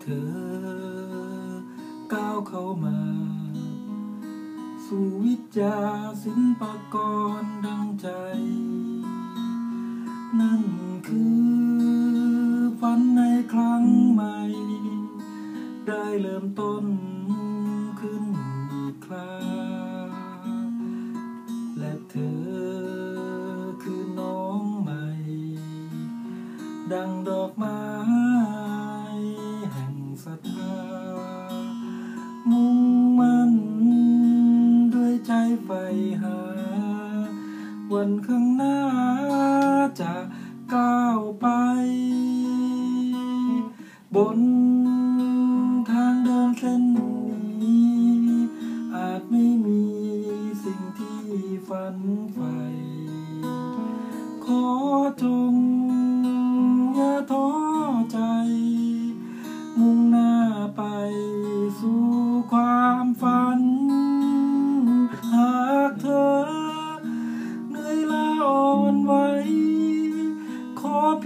เธ สู่วิจาศิลปากรดังใจ นั่นคือฝันในครั้งใหม่ ได้เริ่มต้นขึ้นอีกคราและเธอคือน้องใหม่ ดังดอกไม้ หา วันข้างหน้าจะก้าวไป บนทางเดินเส้นนี้ อาจไม่มีสิ่งที่ฝันใฝ่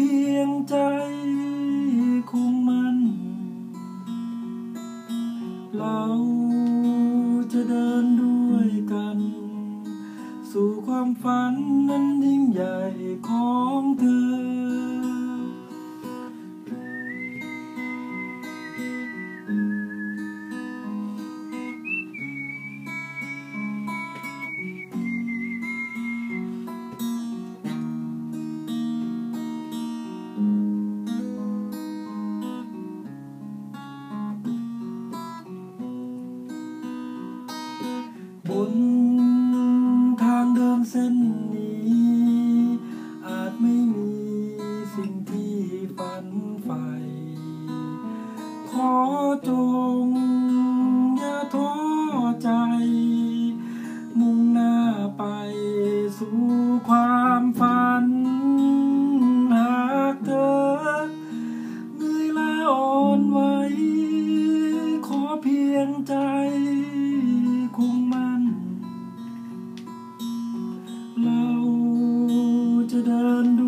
พียงใจคงมันเราจะเดินด้วยกัน สู่ความฝันนั้นยิ่งใหญ่ของเธอ นทางเดินเส้นนี้ อาจไม่มีสิ่งที่ฝันใฝ่ขอจงอย่าท้อใจ มุ่งหน้าไปสู่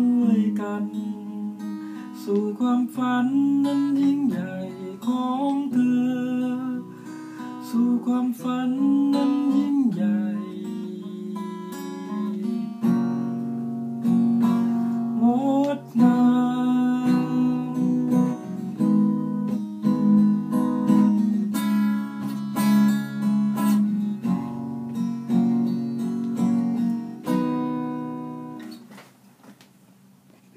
ด้วยกัน สู่ความฝันนั้นยิ่งใหญ่ของเธอ สู่ความฝัน